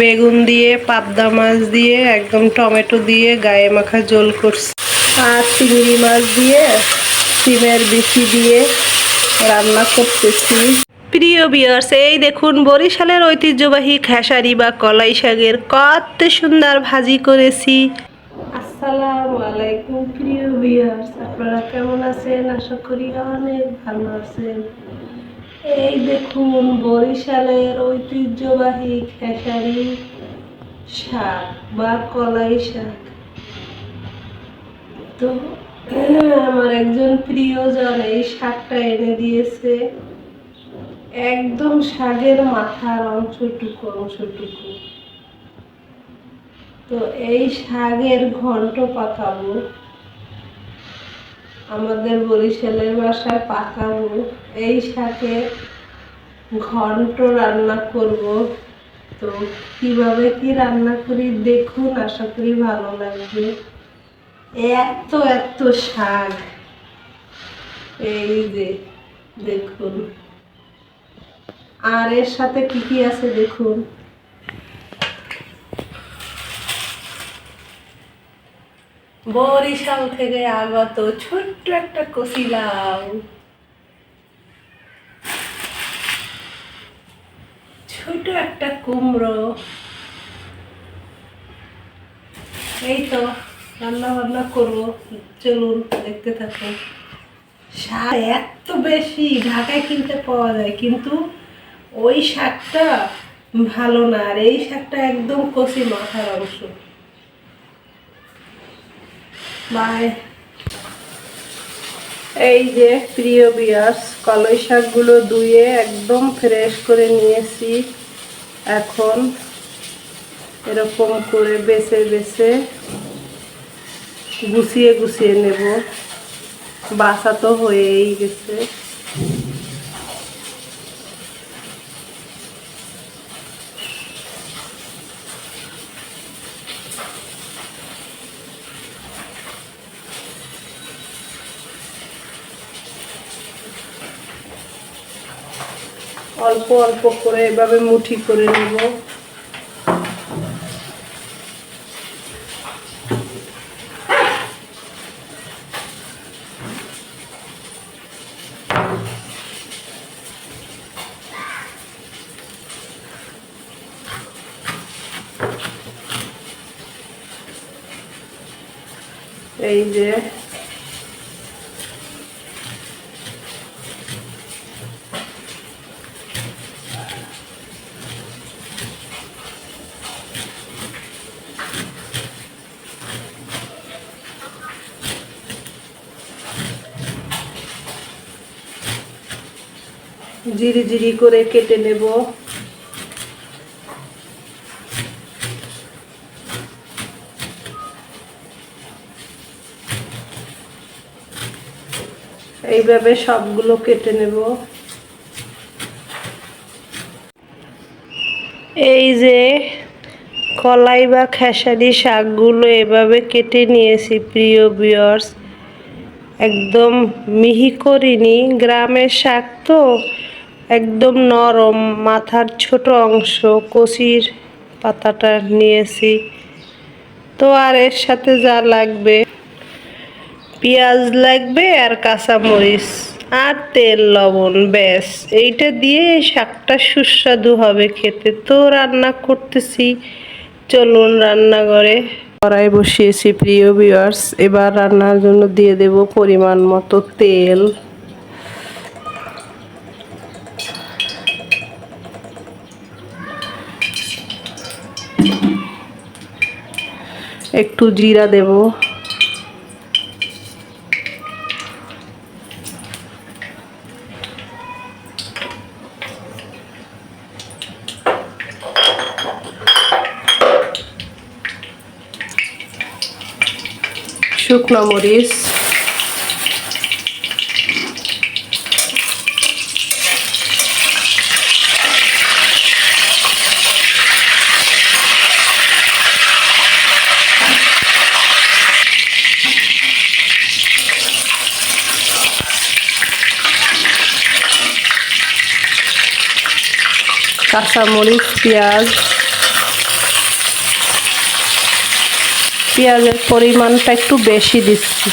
বেগুন দিয়ে, পাবদা মাছ দিয়ে, একদম টমেটো দিয়ে, গায়ে মাখা ঝোল করছি। আর চিংড়ি মাছ দিয়ে, সিমের বিচি দিয়ে রান্না করতেছি। প্রিয় বিয়ার্স এই দেখুন বরিশালের ঐতিহ্যবাহী খেসারি বা কলাই শাকের কত সুন্দর ভাজি করেছি। আসসালামু আলাইকুম প্রিয় বিয়ার্স আপনারা কেমন আছেন? আশা করি অনেক ভালো আছেন। এই দেখুন বরিশালের ঐতিহ্যবাহী খেসারি শাক বা কলাই শাক। তো, আমার একজন প্রিয়জন এই শাকটা এনে দিয়েছে। একদম শাকের মাথার অংশটুকু অংশটুকু। তো এই শাকের ঘন্ট পাকাবো। আমাদের বরিশালের বাসায় পাকাবো, এই শাকে ঘন্ট রান্না করব। তো কীভাবে কি রান্না করি দেখুন, আশা করি ভালো লাগবে। এত এত শাক। এই যে, দেখুন। আর এর সাথে কি কি আছে দেখুন। বরিশাল থেকে আগত ছোট্ট একটা কচি লাউ ছোট একটা কুমড়ো। এই তো রান্না বান্না করব, চলুন দেখতে থাকুন শাক এত বেশি ঢাকায় কিনতে পাওয়া যায়, কিন্তু ওই শাকটা ভালো না, আর এই শাকটা একদম কচি মাথার অংশ। বাই এই যে প্রিয় বিয়াস কলই শাকগুলো ধুয়ে একদম ফ্রেশ করে নিয়েছি। এখন এরকম করে বেছে বেছে গুছিয়ে গুছিয়ে নেব। বাসা তো হয়েই গেছে। অল্প অল্প করে এভাবে মুঠি করে নেব। এই যে জিরি জিরি করে কেটে নেব। এইভাবে সবগুলো কেটে নেব। এই যে কলাই বা খেসারি শাকগুলো এভাবে কেটে নিয়েছি, প্রিয় বিয়ার্স একদম মিহি করিনি, গ্রামের শাক তো। একদম নরম, মাথার ছোট অংশ, কচির পাতাটা নিয়েছি। তো আর এর সাথে যা লাগবে, পেঁয়াজ লাগবে আর কাঁচামরিচ আর তেল, লবণ, ব্যাস। এইটা দিয়ে শাকটা সুস্বাদু হবে খেতে। তো রান্না করতেছি। চলুন রান্নাঘরে। কড়াই বসিয়েছি, প্রিয় ভিউয়ার্স এবার রান্নার জন্য দিয়ে দেব পরিমাণ মতো তেল। একটু জিরা দেব। শুকনো মরিচ। কাঁচামরিচ পেঁয়াজ। পেঁয়াজের পরিমাণটা একটু বেশি দিচ্ছি।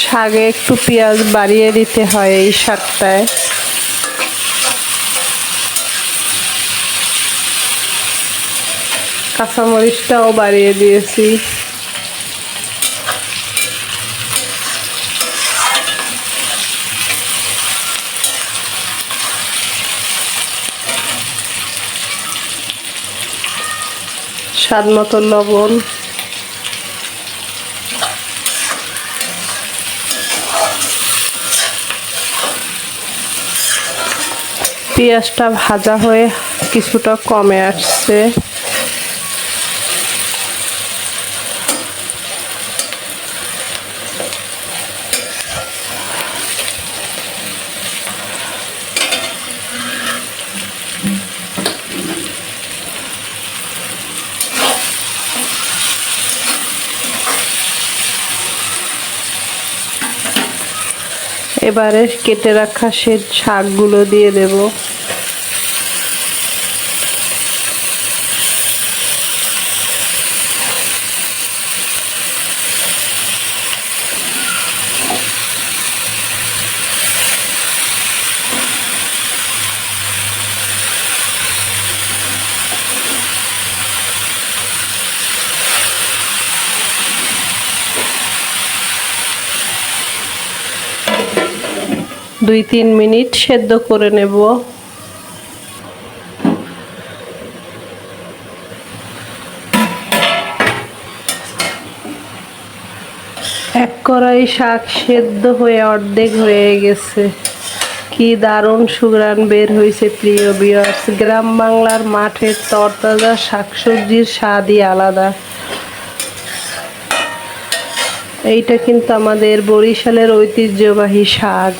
শাকে একটু পেঁয়াজ বাড়িয়ে দিতে হয় এই শাকটায়। কাঁচামরিচটাও বাড়িয়ে দিয়েছি। স্বাদ মতো লবণ। পেঁয়াজটা ভাজা হয়ে কিছুটা কমে আসছে। এবারে কেটে রাখা সে শাকগুলো দিয়ে দেব। দুই তিন মিনিট সেদ্ধ করে নেব। এক কড়াই শাক সেদ্ধ হয়ে অর্ধেক হয়ে গেছে। কি দারুণ সুগ্রান বের হয়েছে, প্রিয় বিয়ার্স গ্রাম বাংলার মাঠের তরতাজা শাকসবজির স্বাদই আলাদা। এইটা কিন্তু আমাদের বরিশালের ঐতিহ্যবাহী শাক।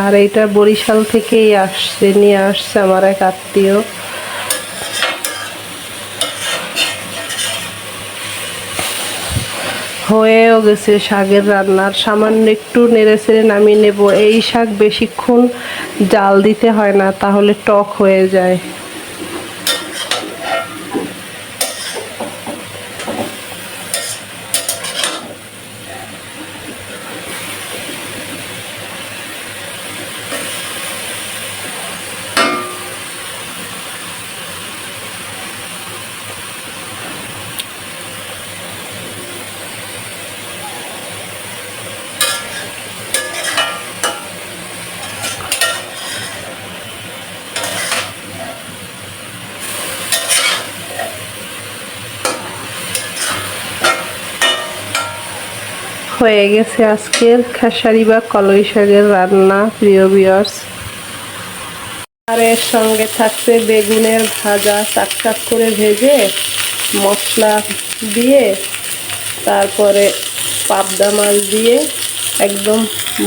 আর এটা বরিশাল থেকেই আসছে, নিয়ে আসছে আমার এক আত্মীয়। হয়েও গেছে শাকের রান্নার, সামান্য একটু নেড়ে ছেড়ে নামিয়ে নেব। এই শাক বেশিক্ষণ জাল দিতে হয় না, তাহলে টক হয়ে যায়। হয়ে গেছে আজকের খেসারি বা কলই শাকের রান্না, প্রিয় বিয়ার্স আর এর সঙ্গে থাকছে বেগুনের ভাজা চাক চাক করে ভেজে মশলা দিয়ে, তারপরে পাবদা মাছ দিয়ে একদম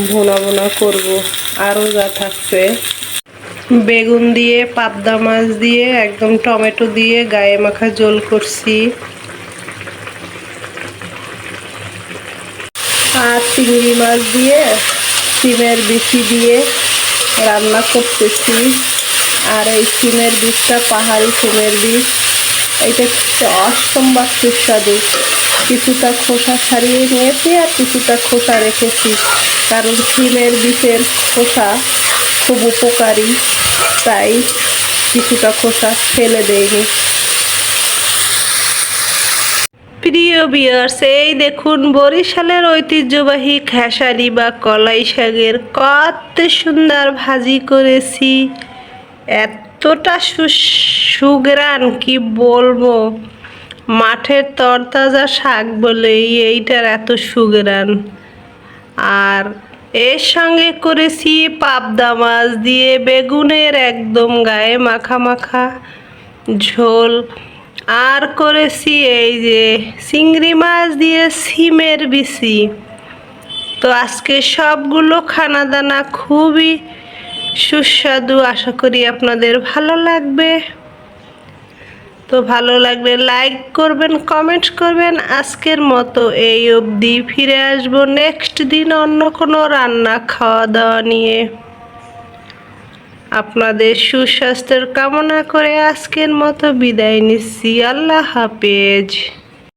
ভোনা ভোনা করব। আরও যা থাকছে। বেগুন দিয়ে, পাবদা মাছ দিয়ে, একদম টমেটো দিয়ে গায়ে মাখা জোল করছি। আর চিংড়ি মাছ দিয়ে, সিমের বিচি দিয়ে রান্না করতেছি। আর এই সিমের বীজটা পাহাড়ি সিমের এইটা হচ্ছে অসম্ভব সুস্বাদু। কিছুটা খোসা ছাড়িয়ে নিয়েছি আর কিছুটা খোসা রেখেছি। কারণ সিমের বীজের খোসা খুব উপকারী। তাই কিছুটা খোসা ফেলে দেয়নি প্রিয় বিয়ার্স এই দেখুন বরিশালের ঐতিহ্যবাহী খেসারি বা কলাই শাকের কত সুন্দর ভাজি করেছি। এতটা সুগ্রান কি বলব? মাঠের তরতাজা শাক বলে এইটার এত সুগ্রান আর এর সঙ্গে করেছি পাবদা মাছ দিয়ে বেগুনের একদম গায়ে মাখা মাখা ঝোল। আর করেছি এই যে চিংড়ি মাছ দিয়ে সিমের বিচি। তো আজকে সবগুলো খানা দানা খুবই সুস্বাদু, আশা করি আপনাদের ভালো লাগবে। তো ভালো লাগলে লাইক করবেন, কমেন্ট করবেন। আজকের মতো এই অবধি ফিরে আসব নেক্সট দিন অন্য কোনো রান্না খাওয়া দাওয়া নিয়ে। আপনাদের সুস্বাস্থ্যের কামনা করে আজকের মতো বিদায় নিচ্ছি। আল্লাহ হাফেজ।